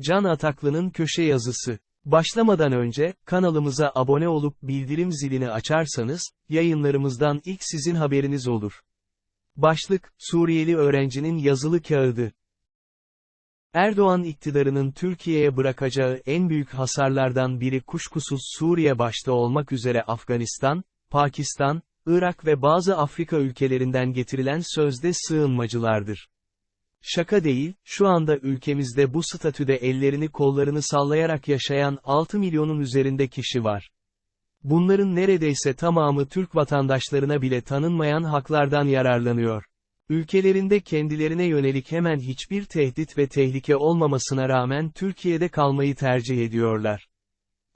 Can Ataklı'nın köşe yazısı. Başlamadan önce, kanalımıza abone olup bildirim zilini açarsanız, yayınlarımızdan ilk sizin haberiniz olur. Başlık, Suriyeli öğrencinin yazılı kağıdı. Erdoğan iktidarının Türkiye'ye bırakacağı en büyük hasarlardan biri kuşkusuz Suriye başta olmak üzere Afganistan, Pakistan, Irak ve bazı Afrika ülkelerinden getirilen sözde sığınmacılardır. Şaka değil, şu anda ülkemizde bu statüde ellerini kollarını sallayarak yaşayan 6 milyonun üzerinde kişi var. Bunların neredeyse tamamı Türk vatandaşlarına bile tanınmayan haklardan yararlanıyor. Ülkelerinde kendilerine yönelik hemen hiçbir tehdit ve tehlike olmamasına rağmen Türkiye'de kalmayı tercih ediyorlar.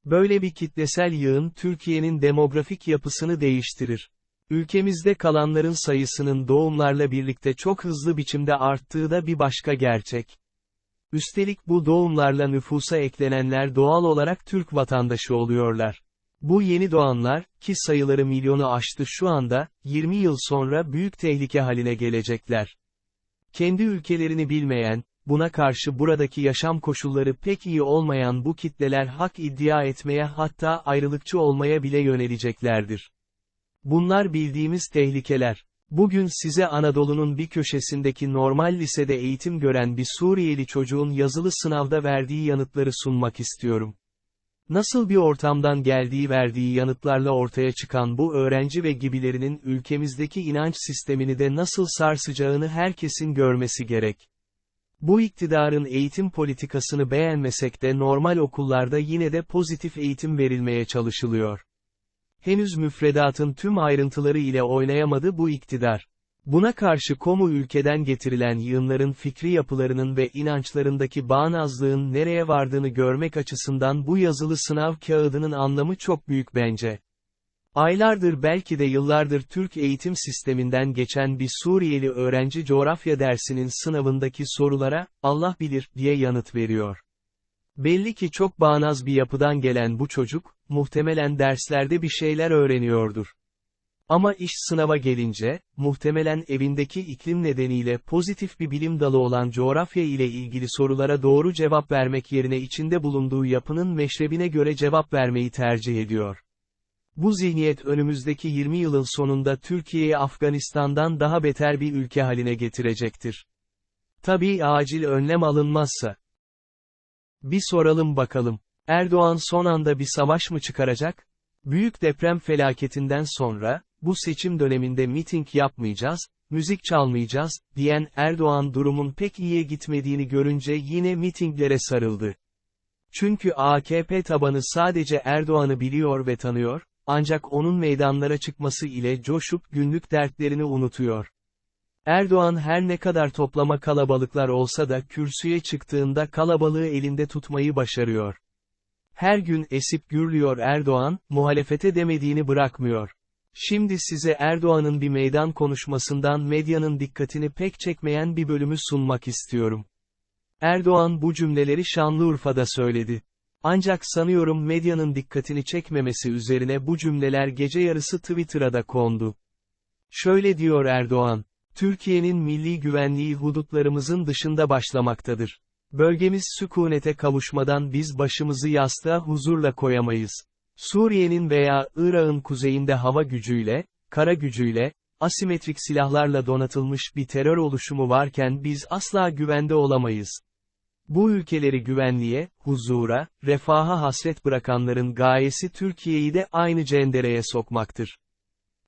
Böyle bir kitlesel yığın Türkiye'nin demografik yapısını değiştirir. Ülkemizde kalanların sayısının doğumlarla birlikte çok hızlı biçimde arttığı da bir başka gerçek. Üstelik bu doğumlarla nüfusa eklenenler doğal olarak Türk vatandaşı oluyorlar. Bu yeni doğanlar, ki sayıları milyonu aştı şu anda, 20 yıl sonra büyük tehlike haline gelecekler. Kendi ülkelerini bilmeyen, buna karşı buradaki yaşam koşulları pek iyi olmayan bu kitleler hak iddia etmeye hatta ayrılıkçı olmaya bile yöneleceklerdir. Bunlar bildiğimiz tehlikeler. Bugün size Anadolu'nun bir köşesindeki normal lisede eğitim gören bir Suriyeli çocuğun yazılı sınavda verdiği yanıtları sunmak istiyorum. Nasıl bir ortamdan geldiği verdiği yanıtlarla ortaya çıkan bu öğrenci ve gibilerinin ülkemizdeki inanç sistemini de nasıl sarsacağını herkesin görmesi gerek. Bu iktidarın eğitim politikasını beğenmesek de normal okullarda yine de pozitif eğitim verilmeye çalışılıyor. Henüz müfredatın tüm ayrıntıları ile oynayamadı bu iktidar. Buna karşı komu ülkeden getirilen yığınların fikri yapılarının ve inançlarındaki bağnazlığın nereye vardığını görmek açısından bu yazılı sınav kağıdının anlamı çok büyük bence. Aylardır belki de yıllardır Türk eğitim sisteminden geçen bir Suriyeli öğrenci coğrafya dersinin sınavındaki sorulara, Allah bilir, diye yanıt veriyor. Belli ki çok bağnaz bir yapıdan gelen bu çocuk, muhtemelen derslerde bir şeyler öğreniyordur. Ama iş sınava gelince, muhtemelen evindeki iklim nedeniyle pozitif bir bilim dalı olan coğrafya ile ilgili sorulara doğru cevap vermek yerine içinde bulunduğu yapının meşrebine göre cevap vermeyi tercih ediyor. Bu zihniyet önümüzdeki 20 yılın sonunda Türkiye'yi Afganistan'dan daha beter bir ülke haline getirecektir. Tabii acil önlem alınmazsa. Bir soralım bakalım. Erdoğan son anda bir savaş mı çıkaracak? Büyük deprem felaketinden sonra, bu seçim döneminde miting yapmayacağız, müzik çalmayacağız, diyen Erdoğan durumun pek iyiye gitmediğini görünce yine mitinglere sarıldı. Çünkü AKP tabanı sadece Erdoğan'ı biliyor ve tanıyor, ancak onun meydanlara çıkması ile coşup günlük dertlerini unutuyor. Erdoğan her ne kadar toplama kalabalıklar olsa da kürsüye çıktığında kalabalığı elinde tutmayı başarıyor. Her gün esip gürlüyor Erdoğan, muhalefete demediğini bırakmıyor. Şimdi size Erdoğan'ın bir meydan konuşmasından medyanın dikkatini pek çekmeyen bir bölümü sunmak istiyorum. Erdoğan bu cümleleri Şanlıurfa'da söyledi. Ancak sanıyorum medyanın dikkatini çekmemesi üzerine bu cümleler gece yarısı Twitter'a da kondu. Şöyle diyor Erdoğan, Türkiye'nin milli güvenliği hudutlarımızın dışında başlamaktadır. Bölgemiz sükunete kavuşmadan biz başımızı yastığa huzurla koyamayız. Suriye'nin veya Irak'ın kuzeyinde hava gücüyle, kara gücüyle, asimetrik silahlarla donatılmış bir terör oluşumu varken biz asla güvende olamayız. Bu ülkeleri güvenliğe, huzura, refaha hasret bırakanların gayesi Türkiye'yi de aynı cendereye sokmaktır.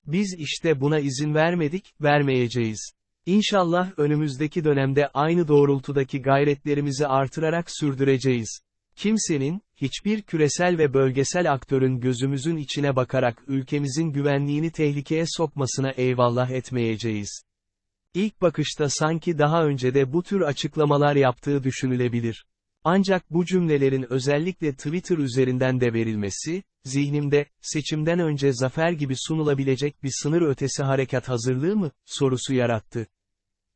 Biz işte buna izin vermedik, vermeyeceğiz. İnşallah önümüzdeki dönemde aynı doğrultudaki gayretlerimizi artırarak sürdüreceğiz. Kimsenin, hiçbir küresel ve bölgesel aktörün gözümüzün içine bakarak ülkemizin güvenliğini tehlikeye sokmasına eyvallah etmeyeceğiz. İlk bakışta sanki daha önce de bu tür açıklamalar yaptığı düşünülebilir. Ancak bu cümlelerin özellikle Twitter üzerinden de verilmesi, zihnimde, seçimden önce zafer gibi sunulabilecek bir sınır ötesi harekat hazırlığı mı, sorusu yarattı.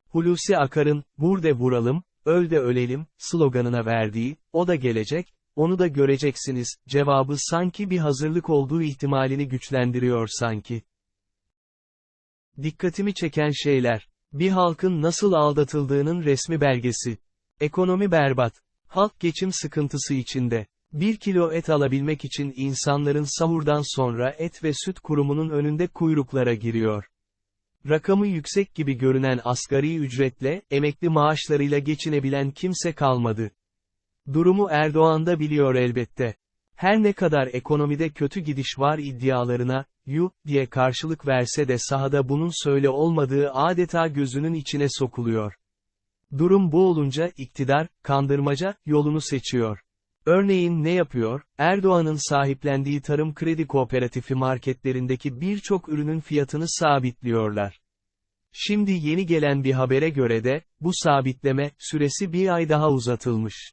Hulusi Akar'ın, burada vuralım, öl de ölelim, sloganına verdiği, o da gelecek, onu da göreceksiniz, cevabı sanki bir hazırlık olduğu ihtimalini güçlendiriyor sanki. Dikkatimi çeken şeyler, bir halkın nasıl aldatıldığının resmi belgesi. Ekonomi berbat. Halk geçim sıkıntısı içinde. 1 kilo et alabilmek için insanların sahurdan sonra et ve süt kurumunun önünde kuyruklara giriyor. Rakamı yüksek gibi görünen asgari ücretle, emekli maaşlarıyla geçinebilen kimse kalmadı. Durumu Erdoğan da biliyor elbette. Her ne kadar ekonomide kötü gidiş var iddialarına, yu, diye karşılık verse de sahada bunun söyle olmadığı adeta gözünün içine sokuluyor. Durum bu olunca iktidar, kandırmaca, yolunu seçiyor. Örneğin ne yapıyor? Erdoğan'ın sahiplendiği tarım kredi kooperatifi marketlerindeki birçok ürünün fiyatını sabitliyorlar. Şimdi yeni gelen bir habere göre de, bu sabitleme, süresi bir ay daha uzatılmış.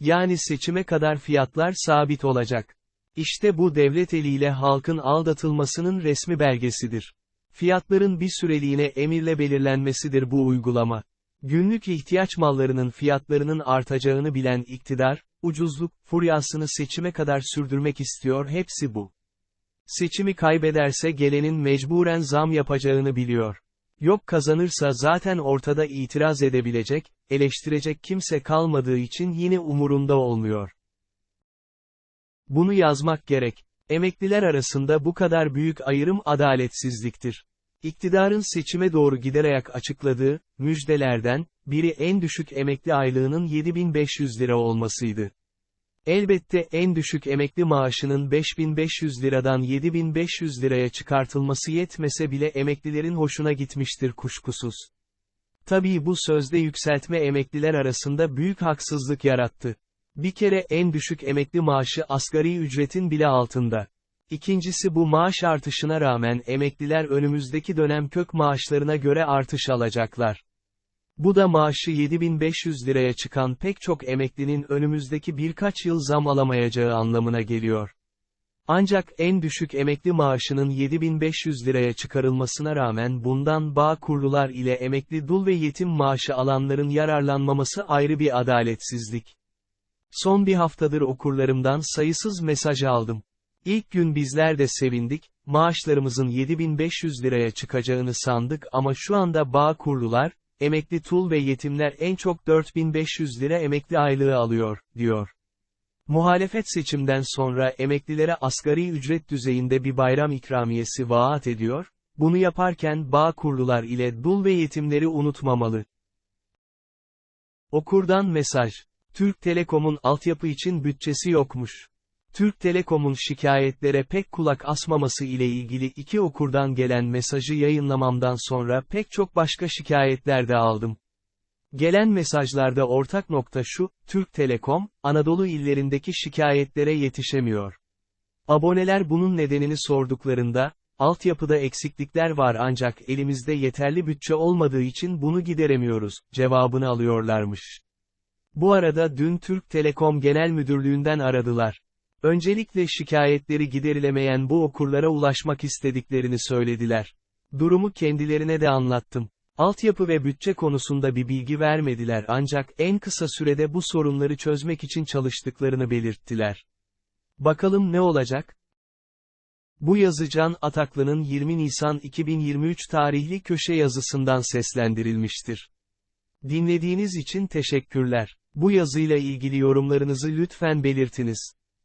Yani seçime kadar fiyatlar sabit olacak. İşte bu devlet eliyle halkın aldatılmasının resmi belgesidir. Fiyatların bir süreliğine emirle belirlenmesidir bu uygulama. Günlük ihtiyaç mallarının fiyatlarının artacağını bilen iktidar, ucuzluk, furyasını seçime kadar sürdürmek istiyor hepsi bu. Seçimi kaybederse gelenin mecburen zam yapacağını biliyor. Yok kazanırsa zaten ortada itiraz edebilecek, eleştirecek kimse kalmadığı için yine umurunda olmuyor. Bunu yazmak gerek. Emekliler arasında bu kadar büyük ayrım adaletsizliktir. İktidarın seçime doğru giderek açıkladığı, müjdelerden, biri en düşük emekli aylığının 7500 lira olmasıydı. Elbette en düşük emekli maaşının 5500 liradan 7500 liraya çıkartılması yetmese bile emeklilerin hoşuna gitmiştir kuşkusuz. Tabii bu sözde yükseltme emekliler arasında büyük haksızlık yarattı. Bir kere en düşük emekli maaşı asgari ücretin bile altında. İkincisi bu maaş artışına rağmen emekliler önümüzdeki dönem kök maaşlarına göre artış alacaklar. Bu da maaşı 7500 liraya çıkan pek çok emeklinin önümüzdeki birkaç yıl zam alamayacağı anlamına geliyor. Ancak en düşük emekli maaşının 7500 liraya çıkarılmasına rağmen bundan bağ kurlular ile emekli dul ve yetim maaşı alanların yararlanmaması ayrı bir adaletsizlik. Son bir haftadır okurlarımdan sayısız mesaj aldım. İlk gün bizler de sevindik, maaşlarımızın 7500 liraya çıkacağını sandık ama şu anda bağ kurlular, emekli tul ve yetimler en çok 4500 lira emekli aylığı alıyor, diyor. Muhalefet seçimden sonra emeklilere asgari ücret düzeyinde bir bayram ikramiyesi vaat ediyor, bunu yaparken bağ kurlular ile dul ve yetimleri unutmamalı. Okurdan mesaj. Türk Telekom'un altyapı için bütçesi yokmuş. Türk Telekom'un şikayetlere pek kulak asmaması ile ilgili iki okurdan gelen mesajı yayınlamamdan sonra pek çok başka şikayetler de aldım. Gelen mesajlarda ortak nokta şu, Türk Telekom, Anadolu illerindeki şikayetlere yetişemiyor. Aboneler bunun nedenini sorduklarında, altyapıda eksiklikler var ancak elimizde yeterli bütçe olmadığı için bunu gideremiyoruz, cevabını alıyorlarmış. Bu arada dün Türk Telekom Genel Müdürlüğü'nden aradılar. Öncelikle şikayetleri giderilemeyen bu okurlara ulaşmak istediklerini söylediler. Durumu kendilerine de anlattım. Altyapı ve bütçe konusunda bir bilgi vermediler ancak en kısa sürede bu sorunları çözmek için çalıştıklarını belirttiler. Bakalım ne olacak? Bu yazı Can Ataklı'nın 20 Nisan 2023 tarihli köşe yazısından seslendirilmiştir. Dinlediğiniz için teşekkürler. Bu yazıyla ilgili yorumlarınızı lütfen belirtiniz.